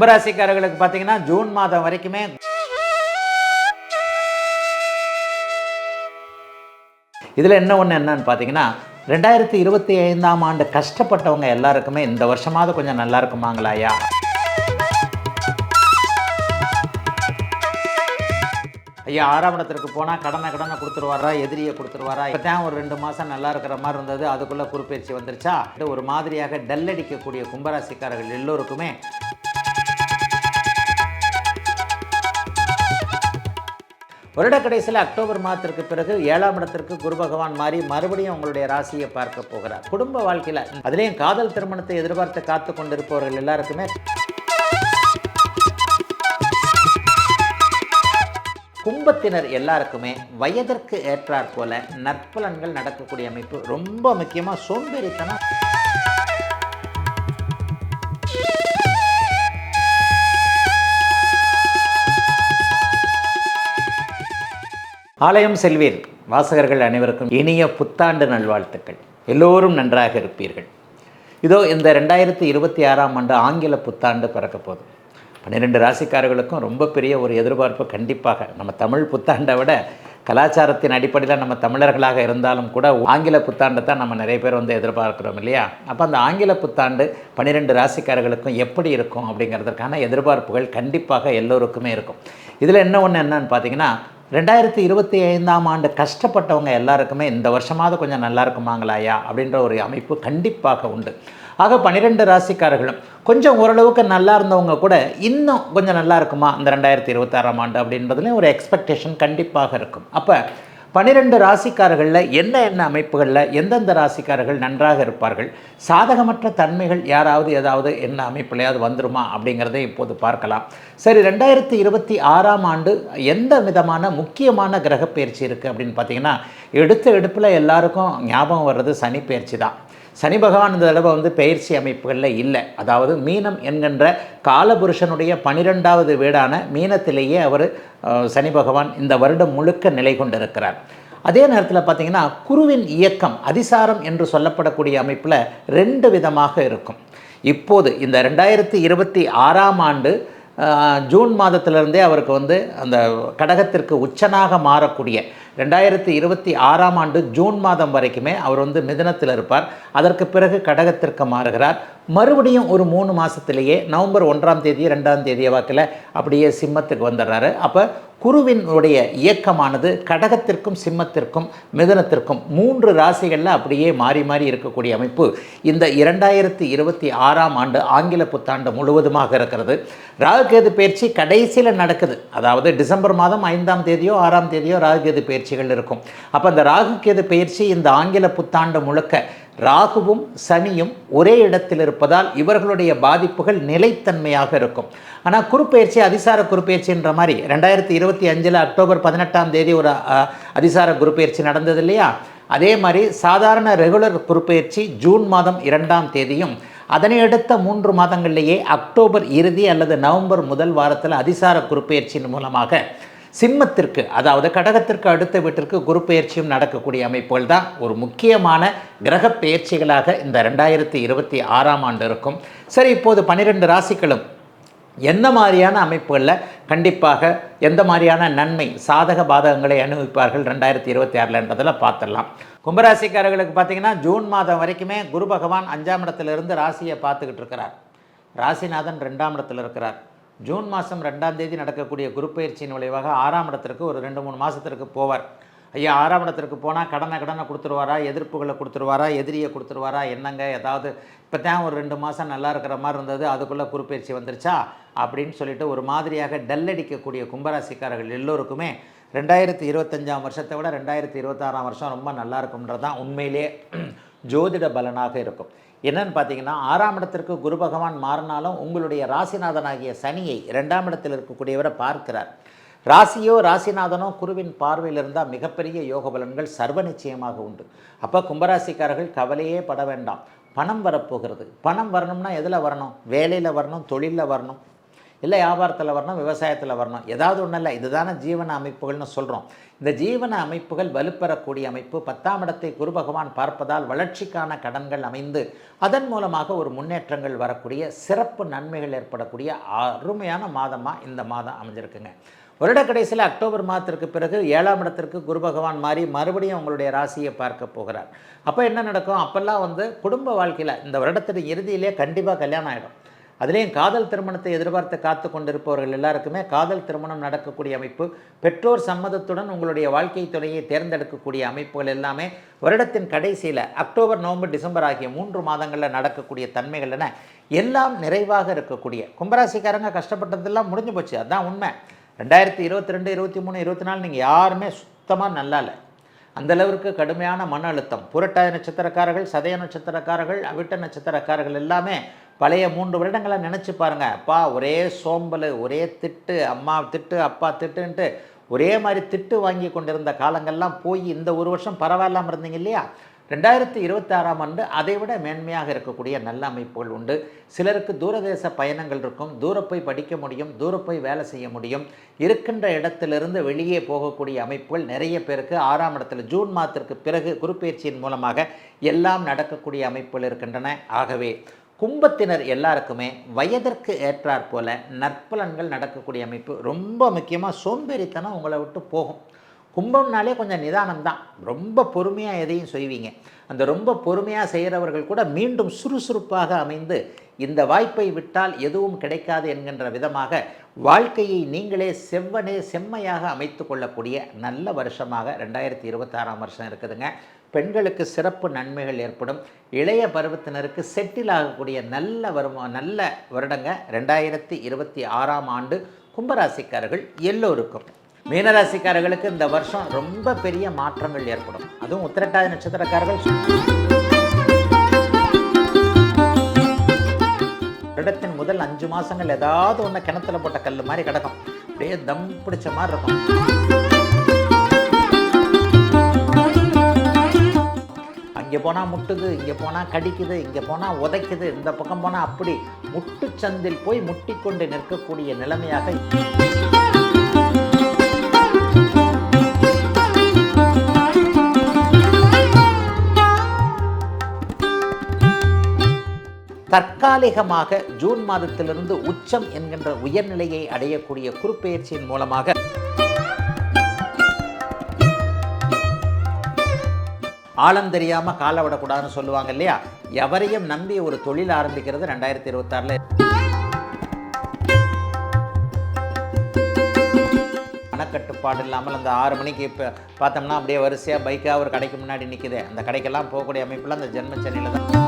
கும்பராசிக்காரர்களுக்கு பார்த்தீங்கன்னா ஜூன் மாதம் வரைக்குமே இதில் என்ன ஒன்று என்னன்னு பார்த்தீங்கன்னா ரெண்டாயிரத்தி இருபத்தி ஐந்தாம் ஆண்டு கஷ்டப்பட்டவங்க எல்லாருக்குமே இந்த வருஷமாவது கொஞ்சம் நல்லா இருக்குமாங்களாயா ஐயா? ஆறாம் இடத்திற்கு போனால் கடனை கடனை கொடுத்துருவாரா எதிரியை கொடுத்துருவாரா? இப்போ தான் ஒரு ரெண்டு மாதம் நல்லா இருக்கிற மாதிரி இருந்தது அதுக்குள்ளே குறிப்பயிற்சி வந்துருச்சா? இது ஒரு மாதிரியாக டல் அடிக்கக்கூடிய கும்பராசிக்காரர்கள் எல்லோருக்குமே வருட கடைசியில் அக்டோபர் மாதத்திற்கு பிறகு ஏழாம் இடத்திற்கு குரு பகவான் மாறி மறுபடியும் உங்களுடைய ராசியை பார்க்க போகிறார். குடும்ப வாழ்க்கையில் அதுலேயும் காதல் திருமணத்தை எதிர்பார்த்து காத்து கொண்டிருப்பவர்கள் எல்லாருக்குமே கும்பத்தினர் எல்லாருக்குமே வயதிற்கு ஏற்றாற் போல நற்பலன்கள் நடக்கக்கூடிய அமைப்பு ரொம்ப முக்கியமாக சோம்பேறித்தனம் ஆலயம் செல்வீர் வாசகர்கள் அனைவருக்கும் இனிய புத்தாண்டு நல்வாழ்த்துக்கள். எல்லோரும் நன்றாக இருப்பீர்கள். இதோ இந்த ரெண்டாயிரத்தி இருபத்தி ஆறாம் ஆண்டு ஆங்கில புத்தாண்டு பிறக்க போகுது. பன்னிரெண்டு ராசிக்காரர்களுக்கும் ரொம்ப பெரிய ஒரு எதிர்பார்ப்பு கண்டிப்பாக. நம்ம தமிழ் புத்தாண்டை விட கலாச்சாரத்தின் அடிப்படையில் நம்ம தமிழர்களாக இருந்தாலும் கூட ஆங்கில புத்தாண்டை தான் நம்ம நிறைய பேர் வந்து எதிர்பார்க்குறோம் இல்லையா? அப்போ அந்த ஆங்கில புத்தாண்டு பன்னிரெண்டு ராசிக்காரர்களுக்கும் எப்படி இருக்கும் அப்படிங்கிறதுக்கான எதிர்பார்ப்புகள் கண்டிப்பாக எல்லோருக்குமே இருக்கும். இதில் என்ன ஒன்று என்னன்னு பார்த்தீங்கன்னா ரெண்டாயிரத்தி இருபத்தி ஐந்தாம் ஆண்டு கஷ்டப்பட்டவங்க எல்லாருக்குமே இந்த வருஷமாவது கொஞ்சம் நல்லா இருக்குமாங்களாயா அப்படின்ற ஒரு அமைப்பு கண்டிப்பாக உண்டு. ஆக பன்னிரெண்டு ராசிக்காரர்களும் கொஞ்சம் ஓரளவுக்கு நல்லா இருந்தவங்க கூட இன்னும் கொஞ்சம் நல்லா இருக்குமா இந்த ரெண்டாயிரத்தி இருபத்தாறாம் ஆண்டு அப்படின்றதுலேயும் ஒரு எக்ஸ்பெக்டேஷன் கண்டிப்பாக இருக்கும். அப்போ பன்னிரெண்டு ராசிக்காரர்களில் என்ன என்ன அமைப்புகளில் எந்தெந்த ராசிக்காரர்கள் நன்றாக இருப்பார்கள்? சாதகமற்ற தன்மைகள் யாராவது ஏதாவது என்ன அமைப்புலையாவது வந்துருமா அப்படிங்கிறத இப்போது பார்க்கலாம். சரி ரெண்டாயிரத்தி இருபத்தி ஆறாம் ஆண்டு எந்த விதமான முக்கியமான கிரக பயிற்சி இருக்குது அப்படின்னு பார்த்தீங்கன்னா எடுத்த எடுப்பில் எல்லாருக்கும் ஞாபகம் வர்றது சனி பயிற்சி தான். சனி பகவான் இந்த தடவை வந்து பயிற்சி அமைப்புகளில் இல்லை. அதாவது மீனம் என்கின்ற காலபுருஷனுடைய பனிரெண்டாவது வீடான மீனத்திலேயே அவர் சனி பகவான் இந்த வருடம் முழுக்க நிலை கொண்டிருக்கிறார். அதே நேரத்தில் பார்த்தீங்கன்னா குருவின் இயக்கம் அதிசாரம் என்று சொல்லப்படக்கூடிய அமைப்பில் ரெண்டு விதமாக இருக்கும். இப்போது இந்த ரெண்டாயிரத்தி இருபத்தி ஆறாம் ஆண்டு ஜூன் மாதத்திலிருந்தே அவருக்கு வந்து அந்த கடகத்திற்கு உச்சனாக மாறக்கூடிய ரெண்டாயிரத்தி இருபத்தி ஆறாம் ஆண்டு ஜூன் மாதம் வரைக்குமே அவர் வந்து மிதனத்தில் இருப்பார். அதற்கு பிறகு கடகத்திற்கு மாறுகிறார். மறுபடியும் ஒரு மூணு மாதத்திலேயே நவம்பர் ஒன்றாம் தேதி ரெண்டாம் தேதி வாக்கில் அப்படியே சிம்மத்துக்கு வந்துடுறாரு. அப்போ குருவினுடைய இயக்கமானது கடகத்திற்கும் சிம்மத்திற்கும் மிதனத்திற்கும் மூன்று ராசிகளில் அப்படியே மாறி மாறி இருக்கக்கூடிய அமைப்பு இந்த இரண்டாயிரத்தி இருபத்தி ஆறாம் ஆண்டு ஆங்கில புத்தாண்டு முழுவதுமாக இருக்கிறது. ராகுகேது பயிற்சி கடைசியில் நடக்குது. அதாவது டிசம்பர் மாதம் ஐந்தாம் தேதியோ ஆறாம் தேதியோ ராகுகேது பயிற்சிகள் இருக்கும். அப்போ அந்த ராகுகேது பயிற்சி இந்த ஆங்கில புத்தாண்டு முழுக்க ராகுவும் சனியும் ஒரே இடத்தில் இருப்பதால் இவர்களுடைய பாதிப்புகள் நிலைத்தன்மையாக இருக்கும். ஆனால் குறுப்பெயர்ச்சி அதிசார குறுப்பெயர்ச்சின்ற மாதிரி ரெண்டாயிரத்தி இருபத்தி அஞ்சில் அக்டோபர் பதினெட்டாம் தேதி ஒரு அதிசார குறுப்பெயர்ச்சி நடந்தது இல்லையா? அதே மாதிரி சாதாரண ரெகுலர் குறுப்பெயர்ச்சி ஜூன் மாதம் இரண்டாம் தேதியும் அதனை அடுத்த மூன்று மாதங்களிலேயே அக்டோபர் இறுதி அல்லது நவம்பர் முதல் வாரத்தில் அதிசார குறுப்பெயர்ச்சியின் மூலமாக சிம்மத்திற்கு அதாவது கடகத்திற்கு அடுத்த வீட்டிற்கு குரு பயிற்சியும் நடக்கக்கூடிய அமைப்புகள் தான் ஒரு முக்கியமான கிரக பயிற்சிகளாக இந்த ரெண்டாயிரத்தி இருபத்தி ஆறாம் ஆண்டு இருக்கும். சரி இப்போது பன்னிரெண்டு ராசிகளும் எந்த மாதிரியான அமைப்புகளில் கண்டிப்பாக எந்த மாதிரியான நன்மை சாதக பாதகங்களை அனுபவிப்பார்கள் ரெண்டாயிரத்தி இருபத்தி ஆறில்ன்றதில் பார்த்துடலாம். கும்பராசிக்காரர்களுக்கு பார்த்தீங்கன்னா ஜூன் மாதம் வரைக்குமே குரு பகவான் அஞ்சாம் இடத்துலேருந்து ராசியை பார்த்துக்கிட்டு இருக்கிறார். ராசிநாதன் ரெண்டாம் இடத்தில் இருக்கிறார். ஜூன் மாதம் ரெண்டாம் தேதி நடக்கக்கூடிய குருப்பயிற்சியின் விளைவாக ஆறாம் இடத்திற்கு ஒரு ரெண்டு மூணு மாதத்திற்கு போவார். ஐயா ஆறாம் இடத்திற்கு போனால் கடனை கடனை கொடுத்துருவாரா? எதிர்ப்புகளை கொடுத்துருவாரா? எதிரியை கொடுத்துருவாரா? என்னங்க? ஏதாவது இப்போ தான் ஒரு ரெண்டு மாதம் நல்லா இருக்கிற மாதிரி இருந்தது அதுக்குள்ளே குறுப்பயிற்சி வந்துருச்சா? அப்படின்னு சொல்லிட்டு ஒரு மாதிரியாக டல்லடிக்கக்கூடிய கும்பராசிக்காரர்கள் எல்லோருக்குமே ரெண்டாயிரத்தி இருபத்தஞ்சாம் வருஷத்தை விட ரெண்டாயிரத்தி இருபத்தாறாம் வருஷம் ரொம்ப நல்லா இருக்கும்ன்றது தான் உண்மையிலே ஜோதிட பலனாக இருக்கும். என்னன்னு பார்த்தீங்கன்னா ஆறாம் இடத்திற்கு குரு பகவான் மாறினாலும் உங்களுடைய ராசிநாதனாகிய சனியை ரெண்டாம் இடத்தில் இருக்கக்கூடியவரை பார்க்கிறார். ராசியோ ராசிநாதனோ குருவின் பார்வையில் இருந்தால் மிகப்பெரிய யோக பலன்கள் சர்வ நிச்சயமாக உண்டு. அப்போ கும்பராசிக்காரர்கள் கவலையே பட வேண்டாம். பணம் வரப்போகிறது. பணம் வரணும்னா எதில் வரணும்? வேலையில் வரணும் தொழிலில் வரணும். இல்லை வியாபாரத்தில் வரணும் விவசாயத்தில் வரணும். ஏதாவது ஒன்றும் இல்லை. இதுதானே ஜீவன அமைப்புகள்னு சொல்கிறோம் இந்த ஜீவன அமைப்புகள் வலுப்பெறக்கூடிய அமைப்பு பத்தாம் இடத்தை குரு பகவான் பார்ப்பதால் வளர்ச்சிக்கான கடன்கள் அமைந்து அதன் மூலமாக ஒரு முன்னேற்றங்கள் வரக்கூடிய சிறப்பு நன்மைகள் ஏற்படக்கூடிய அருமையான மாதமாக இந்த மாதம் அமைஞ்சிருக்குங்க. வருட கடைசியில் அக்டோபர் மாதத்திற்கு பிறகு ஏழாம் இடத்திற்கு குரு பகவான் மாறி மறுபடியும் உங்களுடைய ராசியை பார்க்க போகிறார். அப்போ என்ன நடக்கும்? அப்போல்லாம் வந்து குடும்ப வாழ்க்கையில் இந்த வருடத்தின் இறுதியிலே கண்டிப்பாக கல்யாணம் ஆகிடும் அதுலேயும் காதல் திருமணத்தை எதிர்பார்த்து காத்து கொண்டிருப்பவர்கள் எல்லாருக்குமே காதல் திருமணம் நடக்கக்கூடிய அமைப்பு பெற்றோர் சம்மதத்துடன் உங்களுடைய வாழ்க்கை துணையை தேர்ந்தெடுக்கக்கூடிய அமைப்புகள் எல்லாமே வருடத்தின் கடைசியில் அக்டோபர் நவம்பர் டிசம்பர் ஆகிய மூன்று மாதங்களில் நடக்கக்கூடிய தன்மைகள் என எல்லாம் நிறைவாக இருக்கக்கூடிய. கும்பராசிக்காரங்க கஷ்டப்பட்டதெல்லாம் முடிஞ்சு போச்சு. அதுதான் உண்மை. ரெண்டாயிரத்தி இருபத்தி ரெண்டு இருபத்தி மூணு இருபத்தி நாலு நீங்கள் யாருமே சுத்தமாக நல்லா இல்லை அந்த அளவிற்கு கடுமையான மன அழுத்தம். புரட்டாதி நட்சத்திரக்காரர்கள் சதய நட்சத்திரக்காரர்கள் அவிட்ட நட்சத்திரக்காரர்கள் எல்லாமே பழைய மூன்று வருடங்களை நினச்சி பாருங்கள் அப்பா ஒரே சோம்பல் ஒரே திட்டு அம்மா திட்டு அப்பா திட்டுன்ட்டு ஒரே மாதிரி திட்டு வாங்கி கொண்டிருந்த காலங்கள்லாம் போய் இந்த ஒரு வருஷம் பரவாயில்லாமல் இருந்தீங்க இல்லையா? ரெண்டாயிரத்தி இருபத்தாறாம் ஆண்டு அதைவிட மேன்மையாக இருக்கக்கூடிய நல்ல அமைப்புகள் உண்டு. சிலருக்கு தூரதேச பயணங்கள் இருக்கும். தூர போய் படிக்க முடியும். தூர போய் வேலை செய்ய முடியும். இருக்கின்ற இடத்திலிருந்து வெளியே போகக்கூடிய அமைப்புகள் நிறைய பேருக்கு ஆறாம் இடத்துல ஜூன் மாதத்திற்கு பிறகு குருப்பெயர்ச்சியின் மூலமாக எல்லாம் நடக்கக்கூடிய அமைப்புகள் இருக்கின்றன. ஆகவே கும்பத்தினர் எல்லாருக்குமே வயதிற்கு ஏற்றாற் போல நற்பலன்கள் நடக்கக்கூடிய அமைப்பு ரொம்ப முக்கியமாக சோம்பேறித்தனம் உங்களை விட்டு போகும். கும்பம்னாலே கொஞ்சம் நிதானம் தான் ரொம்ப பொறுமையாக எதையும் செய்வீங்க. அந்த ரொம்ப பொறுமையாக செய்கிறவர்கள் கூட மீண்டும் சுறுசுறுப்பாக அமைந்து இந்த வாய்ப்பை விட்டால் எதுவும் கிடைக்காது என்கின்ற விதமாக வாழ்க்கையை நீங்களே செவ்வனே செம்மையாக அமைத்து கொள்ளக்கூடிய நல்ல வருஷமாக ரெண்டாயிரத்தி இருபத்தாறாம் வருஷம் இருக்குதுங்க. பெண்களுக்கு சிறப்பு நன்மைகள் ஏற்படும். இளைய பருவத்தினருக்கு செட்டில் ஆகக்கூடிய நல்ல வருமா நல்ல வருடங்க ரெண்டாயிரத்தி இருபத்தி ஆறாம் ஆண்டு கும்பராசிக்காரர்கள் எல்லோருக்கும். மீனராசிக்காரர்களுக்கு இந்த வருஷம் ரொம்ப பெரிய மாற்றங்கள் ஏற்படும். அதுவும் உத்திரட்டாதி நட்சத்திரக்காரர்கள் வருடத்தின் முதல் அஞ்சு மாசங்கள் ஏதாவது ஒன்று கிணத்துல போட்ட கல் மாதிரி கிடக்கும். அப்படியே தம் பிடிச்ச மாதிரி இருக்கும். அங்கே போனால் முட்டுது இங்கே போனால் கடிக்குது இங்கே போனால் உதைக்குது இந்த பக்கம் போனால் அப்படி முட்டுச்சந்தில் போய் முட்டிக்கொண்டு நிற்கக்கூடிய நிலைமையாக தற்காலிகமாக ஜூன் மாதத்திலிருந்து உச்சம் என்கின்ற உயர்நிலையை அடையக்கூடிய குறுப்பெயர்ச்சியின் மூலமாக ஆழம் தெரியாமல் காலை விடக்கூடாதுன்னு சொல்லுவாங்க இல்லையா? எவரையும் நம்பி ஒரு தொழில் ஆரம்பிக்கிறது ரெண்டாயிரத்தி இருபத்தாறில். மனக்கட்டுப்பாடு இல்லாமல் அந்த ஆறு மணிக்கு இப்போ பார்த்தோம்னா அப்படியே வரிசையாக பைக்காக ஒரு கடைக்கு முன்னாடி நிற்குது அந்த கடைக்கெல்லாம் போகக்கூடிய அமைப்பில் அந்த ஜென்ம சென்னையில் தான்.